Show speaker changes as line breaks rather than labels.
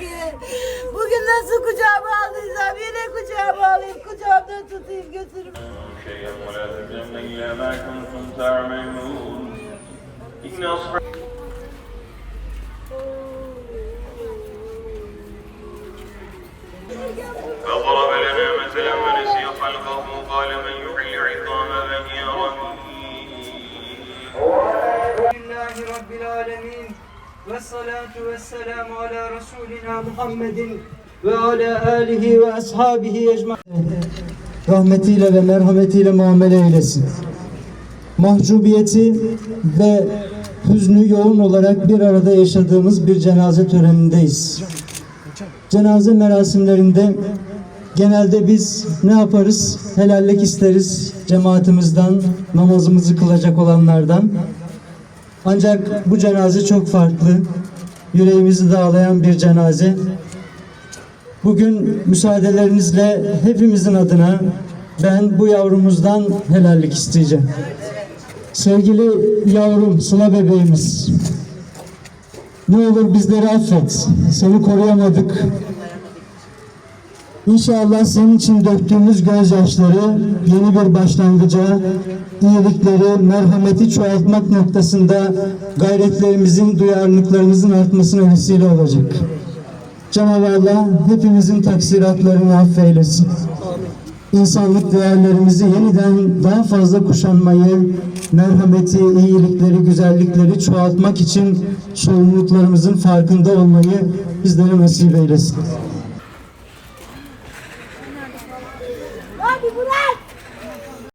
ki. Bugün nasıl kucağıma aldıysam yine kucağıma alayım. Kucağımda tutayım götürüm.
شيئا ولا تجن إلى ما كنتم تعملون إن أصحاب فضرب لنا مثلا ونسي خلقه قال من يحيي العظام وهي رميم
لله رب العالمين ve salatu ve selamu ala Resulina Muhammedin ve ala alihi ve ashabihi ecmaîn. Rahmetiyle ve merhametiyle muamele eylesin. Mahcubiyeti ve hüznü yoğun olarak bir arada yaşadığımız bir cenaze törenindeyiz. Cenaze merasimlerinde genelde biz ne yaparız? Helallik isteriz cemaatimizden, namazımızı kılacak olanlardan. Ancak bu cenaze çok farklı. Yüreğimizi dağlayan bir cenaze. Bugün müsaadelerinizle hepimizin adına ben bu yavrumuzdan helallik isteyeceğim. Sevgili yavrum, Sıla bebeğimiz. Ne olur bizleri affet. Seni koruyamadık. İnşallah senin için döktüğümüz gözyaşları yeni bir başlangıca, iyilikleri, merhameti çoğaltmak noktasında gayretlerimizin, duyarlılıklarımızın artmasına vesile olacak. Cenab-ı Allah hepimizin taksiratlarını affeylesin. İnsanlık değerlerimizi yeniden daha fazla kuşanmayı, merhameti, iyilikleri, güzellikleri çoğaltmak için sorumluluklarımızın farkında olmayı bizlere nasip eylesin.
Murat.